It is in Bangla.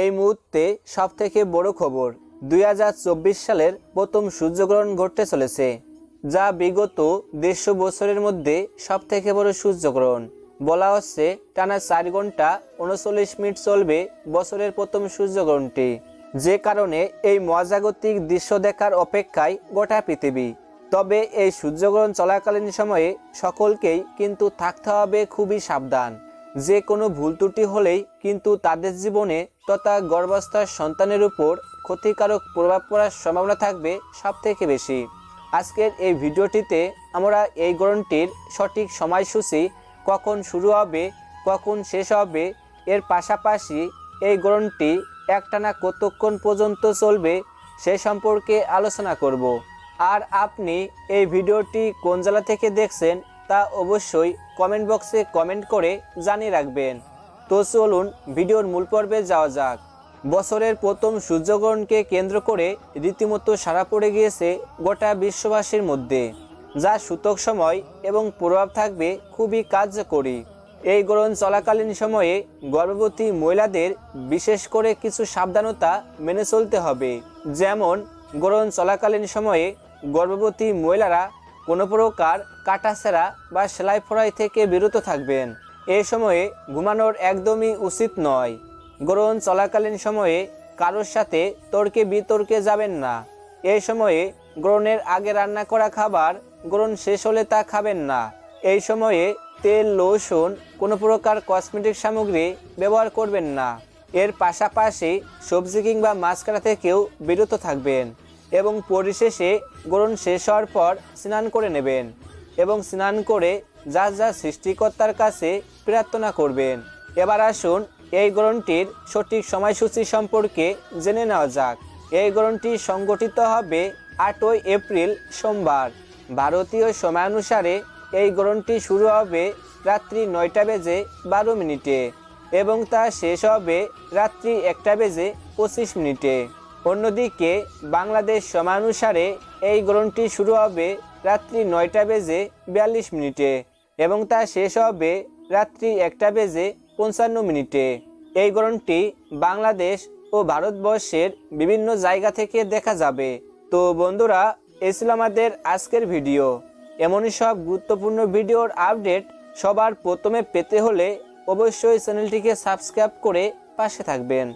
এই মুহূর্তে সবথেকে বড় খবর, দুই হাজার চব্বিশ সালের প্রথম সূর্যগ্রহণ ঘটতে চলেছে, যা বিগত দেড়শো বছরের মধ্যে সবথেকে বড় সূর্যগ্রহণ। বলা হচ্ছে, টানা চার ঘণ্টা উনচল্লিশ মিনিট চলবে বছরের প্রথম সূর্যগ্রহণটি। যে কারণে এই মহাজাগতিক দৃশ্য দেখার অপেক্ষায় গোটা পৃথিবী। তবে এই সূর্যগ্রহণ চলাকালীন সময়ে সকলকেই কিন্তু থাকতে হবে খুবই সাবধান। যে কোনো ভুল ত্রুটি হলেই কিন্তু তাদের জীবনে তথা গর্ভাবস্থার সন্তানের উপর ক্ষতিকারক প্রভাব পড়ার সম্ভাবনা থাকবে সব থেকে বেশি। আজকের এই ভিডিওটিতে আমরা এই গ্রহণটির সঠিক সময়সূচি কখন শুরু হবে, কখন শেষ হবে, এর পাশাপাশি এই গ্রহণটি একটানা কতক্ষণ পর্যন্ত চলবে সে সম্পর্কে আলোচনা করব। আর আপনি এই ভিডিওটি কোন জেলা থেকে দেখছেন তা অবশ্যই কমেন্ট বক্সে কমেন্ট করে জানিয়ে রাখবেন। তো চলুন, ভিডিওর মূল পর্বে যাওয়া যাক। বছরের প্রথম সূর্যগ্রহণকে কেন্দ্র করে রীতিমতো সারা পড়ে গিয়েছে গোটা বিশ্ববাসীর মধ্যে, যা সূতক সময় এবং প্রভাব থাকবে খুবই কার্যকরী। এই গ্রহণ চলাকালীন সময়ে গর্ভবতী মহিলাদের বিশেষ করে কিছু সাবধানতা মেনে চলতে হবে। যেমন, গ্রহণ চলাকালীন সময়ে গর্ভবতী মহিলারা কোনো প্রকার কাটাছেড়া বা সেলাই ফড়াই থেকে বিরত থাকবেন। এই সময়ে ঘুমানোর একদমই উচিত নয়। গ্রহণ চলাকালীন সময়ে কারোর সাথে তর্কে বিতর্কে যাবেন না। এই সময়ে গ্রহণের আগে রান্না করা খাবার গ্রহণ শেষ হলে তা খাবেন না। এই সময়ে তেল, লোশন কোনো প্রকার কসমেটিক সামগ্রী ব্যবহার করবেন না। এর পাশাপাশি সবজি কিংবা মাছ কাটা থেকেও বিরত থাকবেন। এবং পরিশেষে গ্রহণ শেষ হওয়ার পর স্নান করে নেবেন এবং স্নান করে যা যা সৃষ্টিকর্তার কাছে প্রার্থনা করবেন। এবার আসুন এই গ্রহণটির সঠিক সময়সূচি সম্পর্কে জেনে নেওয়া যাক। এই গ্রহণটি সংগঠিত হবে আটই এপ্রিল সোমবার। ভারতীয় সময়ানুসারে এই গ্রহণটি শুরু হবে রাত্রি নয়টা বেজে বারো মিনিটে এবং তা শেষ হবে রাত্রি একটা বেজে পঁচিশ মিনিটে। অন্যদিকে বাংলাদেশ সময়ানুসারে এই গ্রহণটি শুরু হবে রাত্রি নয়টা বেজে বিয়াল্লিশ মিনিটে এবং তা শেষ হবে রাত্রি একটা বেজে পঞ্চান্ন মিনিটে। এই গ্রহণটি বাংলাদেশ ও ভারতবর্ষের বিভিন্ন জায়গা থেকে দেখা যাবে। তো বন্ধুরা এই আমাদের আজকের ভিডিও। এমনই সব গুরুত্বপূর্ণ ভিডিওর আপডেট সবার প্রথমে পেতে হলে অবশ্যই চ্যানেলটিকে সাবস্ক্রাইব করে পাশে থাকবেন।